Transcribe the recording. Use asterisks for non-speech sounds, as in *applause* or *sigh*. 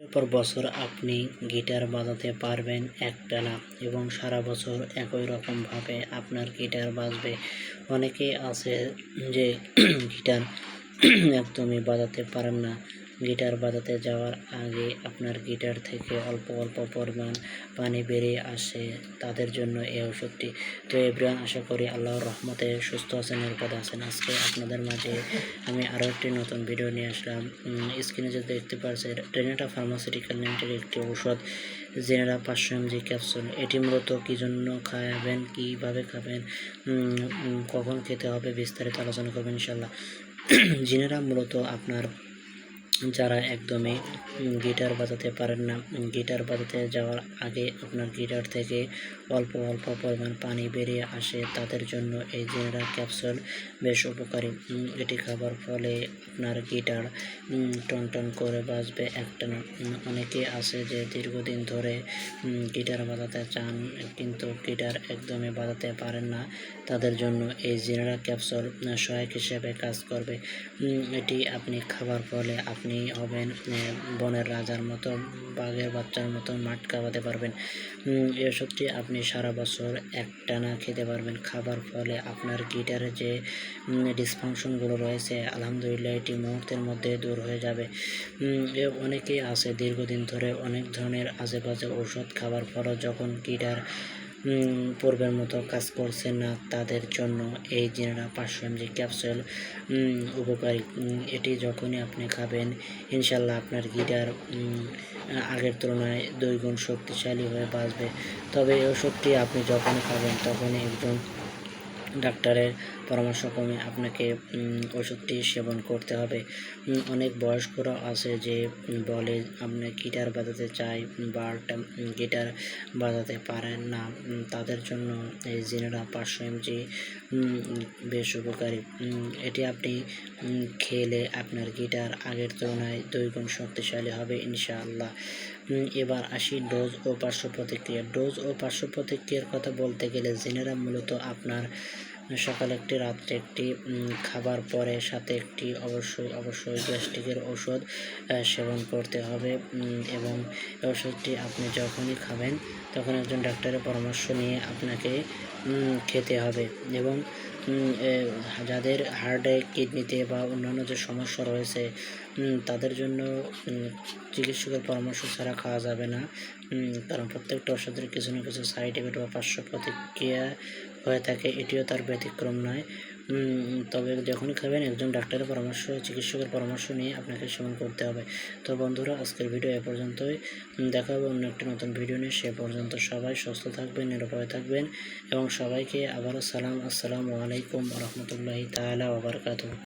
পর বছর আপনি গিটার বাজাতে পারবেন একটানা এবং সারা বছর একই রকমভাবে আপনার গিটার বাজবে। অনেকে আছে যে *clears throat* গিটার *clears throat* একদমই বাজাতে পারেন না। গিটার বাজাতে যাওয়ার আগে আপনার গিটার থেকে অল্প অল্প পরিমাণ পানি বেরিয়ে আসে। তাদের জন্য এই ওষুধটি। তো এভরিওয়ান, আশা করি আল্লাহর রহমতে সুস্থ আছেন, নিরাপদে আছেন। আজকে আপনাদের মাঝে আমি আরও একটি নতুন ভিডিও নিয়ে আসলাম। স্ক্রিনে যে দেখতে পাচ্ছেন ট্রেনেটা ফার্মাসিউটিক্যাল লিমিটেড একটি ঔষধ, জেনেরা পাঁচশো এমজি ক্যাপসুল। এটি মূলত কী জন্য খাবেন, কীভাবে খাবেন কখন খেতে হবে বিস্তারিত আলোচনা করবেন ইনশাল্লাহ *clears throat* জিনেরা মূলত আপনার যারা একদমই গিটার বাজাতে পারেন না গিটার বাজাতে যাওয়ার আগে আপনার গিটার থেকে অল্প অল্প পরিমাণ পানি বেরিয়ে আসে তাদের জন্য এই জেনারা ক্যাপসুল বেশ উপকারী। এটি খাবার ফলে আপনার গিটার টন টন করে বাজবে একটানা। উম, অনেকে আছে যে দীর্ঘদিন ধরে গিটার বাজাতে চান কিন্তু গিটার একদমই বাজাতে পারেন না। তাদের জন্য এই জেনারা ক্যাপসুল সহায়ক হিসেবে কাজ করবে। এটি আপনি খাবার ফলে আপনি হবেন বনের রাজার মতো, বাঘের বাচ্চার মতো মাঠ কাঁপাতে পারবেন। এই ওষুধটি আপনি সারা বছর একটানা খেতে পারবেন। খাবার ফলে আপনার গিটারে যে ডিসফাংশনগুলো রয়েছে, আলহামদুলিল্লাহ এটি মুহূর্তের মধ্যে দূর হয়ে যাবে। এ অনেকেই আছে দীর্ঘদিন ধরে অনেক ধরনের আশেপাশে ওষুধ খাবার পরও যখন গিটার পূর্বের মতো কাজ করছে না তাদের জন্য এই জিনারা পাঁচশো এমজি ক্যাপসুল উপকারী। এটি যখনই আপনি খাবেন, ইনশাল্লাহ আপনার গিটার আগের তুলনায় দুই গুণ শক্তিশালী হয়ে বাঁচবে। তবে এই ওষুধটি আপনি যখনই খাবেন, তখনই একজন ডাক্তারের পরামর্শক্রমে আপনাকে উম, ওষুধটি সেবন করতে হবে। অনেক বয়স্করা আছে যে বলে আপনি গিটার বাজাতে চাই বাট গিটার বাজাতে পারেন না। তাদের জন্য এই জিনেরা পাঁচশো এমজি বেশ উপকারী। এটি আপনি খেলে আপনার গিটার আগের তুলনায় দুই গুণ শক্তিশালী হবে ইনশাআল্লাহ। এবার আসি ডোজ ও পার্শ্ব প্রতিক্রিয়া। ডোজ ও পার্শ্ব প্রতিক্রিয়ার কথা বলতে গেলে জেনেরা মূলত আপনার সকালে একটি, রাত্রে একটি খাবার পরে সাথে একটি অবশ্যই অবশ্যই গ্যাস্ট্রিকের ওষুধ সেবন করতে হবে এবং ওষুধটি আপনি যখনই খাবেন তখন একজন ডাক্তারের পরামর্শ নিয়ে আপনাকে খেতে হবে এবং যাদের হার্টে কিডনিতে বা অন্যান্য যে সমস্যা রয়েছে তাদের জন্য চিকিৎসকের পরামর্শ ছাড়া খাওয়া যাবে না কারণ প্রত্যেকটা ওষুধের কিছু না কিছু সাইড এফেক্ট বা পার্শ্ব প্রতিক্রিয়া হয়ে থাকে, এটিও তার ব্যতিক্রম নয়। তবে যখনই খাবেন, একজন ডাক্তারের পরামর্শ, চিকিৎসকের পরামর্শ নিয়ে আপনাকে সেবন করতে হবে। তো বন্ধুরা, আজকের ভিডিও এ পর্যন্তই। দেখা হবে অন্য একটি নতুন ভিডিও নিয়ে। সে পর্যন্ত সবাই সুস্থ থাকবেন, নিরাপদে থাকবেন এবং সবাইকে আবারও সালাম। আসসালামু আলাইকুম রহমতুল্লাহি তালা আবার বারাকাতুহু।